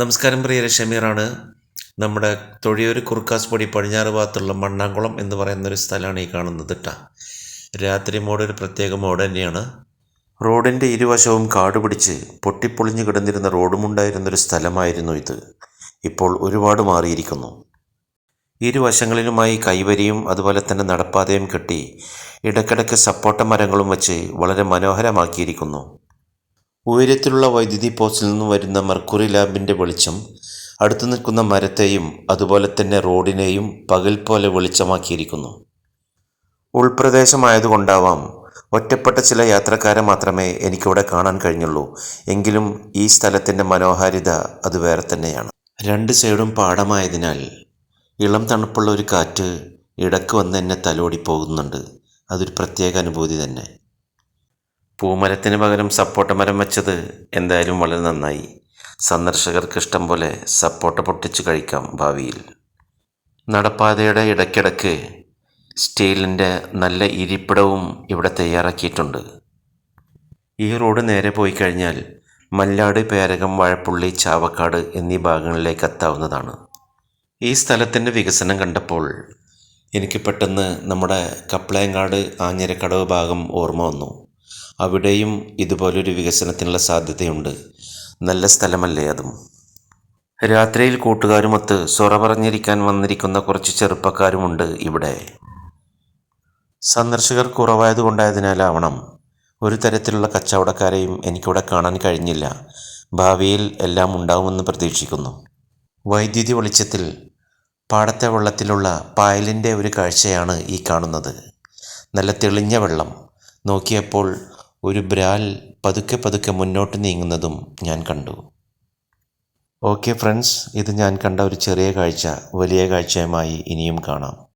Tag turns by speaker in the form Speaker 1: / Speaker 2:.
Speaker 1: നമസ്കാരം പ്രിയ ഷമീറാണ്. നമ്മുടെ തൊഴിയൂർ കുറുക്കാസ്പൊടി പടിഞ്ഞാറ് ഭാഗത്തുള്ള മണ്ണാങ്കുളം എന്ന് പറയുന്ന ഒരു സ്ഥലമാണ് ഈ കാണുന്നത് കേട്ടോ രാത്രി മോഡ് ഒരു പ്രത്യേക മോഡ് തന്നെയാണ്. റോഡിന്റെ ഇരുവശവും കാട് പിടിച്ച് പൊട്ടിപ്പൊളിഞ്ഞു കിടന്നിരുന്ന റോഡുമുണ്ടായിരുന്നൊരു സ്ഥലമായിരുന്നു ഇത്. ഇപ്പോൾ ഒരുപാട് മാറിയിരിക്കുന്നു. ഇരുവശങ്ങളിലുമായി കൈവരിയും അതുപോലെ തന്നെ നടപ്പാതയും കെട്ടി ഇടക്കിടക്ക് സപ്പോട്ട മരങ്ങളും വച്ച് വളരെ മനോഹരമാക്കിയിരിക്കുന്നു. ഉയരത്തിലുള്ള വൈദ്യുതി പോസ്റ്റിൽ നിന്നും വരുന്ന മർക്കുറി ലാമ്പിന്റെ വെളിച്ചം അടുത്തു നിൽക്കുന്ന മരത്തെയും അതുപോലെ തന്നെ റോഡിനെയും പകൽ പോലെ വെളിച്ചമാക്കിയിരിക്കുന്നു. ഉൾപ്രദേശമായതുകൊണ്ടാവാം ഒറ്റപ്പെട്ട ചില യാത്രക്കാരെ മാത്രമേ എനിക്കിവിടെ കാണാൻ കഴിഞ്ഞുള്ളൂ. എങ്കിലും ഈ സ്ഥലത്തിന്റെ മനോഹാരിത അത് വേറെ തന്നെയാണ്. രണ്ട് സൈഡും പാടമായതിനാൽ ഇളം തണുപ്പുള്ള ഒരു കാറ്റ് ഇടയ്ക്ക് വന്ന് എന്നെ തലോടി പോകുന്നുണ്ട്. അതൊരു പ്രത്യേക അനുഭൂതി തന്നെ. പൂമരത്തിന് പകരം സപ്പോട്ട മരം വെച്ചത് എന്തായാലും വളരെ നന്നായി. സന്ദർശകർക്ക് ഇഷ്ടം പോലെ സപ്പോട്ട പൊട്ടിച്ച് കഴിക്കാം ഭാവിയിൽ. നടപ്പാതയുടെ ഇടയ്ക്കിടയ്ക്ക് സ്റ്റീലിന്റെ നല്ല ഇരിപ്പിടവും ഇവിടെ തയ്യാറാക്കിയിട്ടുണ്ട്. ഈ റോഡ് നേരെ പോയി കഴിഞ്ഞാൽ മല്ലാട് പേരകം വാഴപ്പുള്ളി ചാവക്കാട് എന്നീ ഭാഗങ്ങളിലേക്ക് എത്താവുന്നതാണ്. ഈ സ്ഥലത്തിന്റെ വികസനം കണ്ടപ്പോൾ എനിക്ക് പെട്ടെന്ന് നമ്മുടെ കപ്ലയങ്കാട് ആഞ്ഞിരക്കടവ് ഭാഗം ഓർമ്മ വന്നു. അവിടെയും ഇതുപോലൊരു വികസനത്തിനുള്ള സാധ്യതയുണ്ട്. നല്ല സ്ഥലമല്ലേ അതും? രാത്രിയിൽ കൂട്ടുകാരുമൊത്ത് സൊറ പറഞ്ഞിരിക്കാൻ വന്നിരിക്കുന്ന കുറച്ച് ചെറുപ്പക്കാരുമുണ്ട് ഇവിടെ. സന്ദർശകർ കുറവായതുകൊണ്ടായതിനാലാവണം ഒരു തരത്തിലുള്ള കച്ചവടക്കാരെയും എനിക്കിവിടെ കാണാൻ കഴിഞ്ഞില്ല. ഭാവിയിൽ എല്ലാം ഉണ്ടാവുമെന്ന് പ്രതീക്ഷിക്കുന്നു. വൈദ്യുതി വെളിച്ചത്തിൽ പാടത്തെ വെള്ളത്തിലുള്ള പായലിന്റെ ഒരു കാഴ്ചയാണ് ഈ കാണുന്നത്. നല്ല തെളിഞ്ഞ വെള്ളം. നോക്കിയപ്പോൾ ഒരു ബ്രാൽ പതുക്കെ പതുക്കെ മുന്നോട്ട് നീങ്ങുന്നതും ഞാൻ കണ്ടു. ഓക്കെ ഫ്രണ്ട്സ് ഇത് ഞാൻ കണ്ട ഒരു ചെറിയ കാഴ്ച വലിയ കാഴ്ചയുമായി ഇനിയും കാണാം.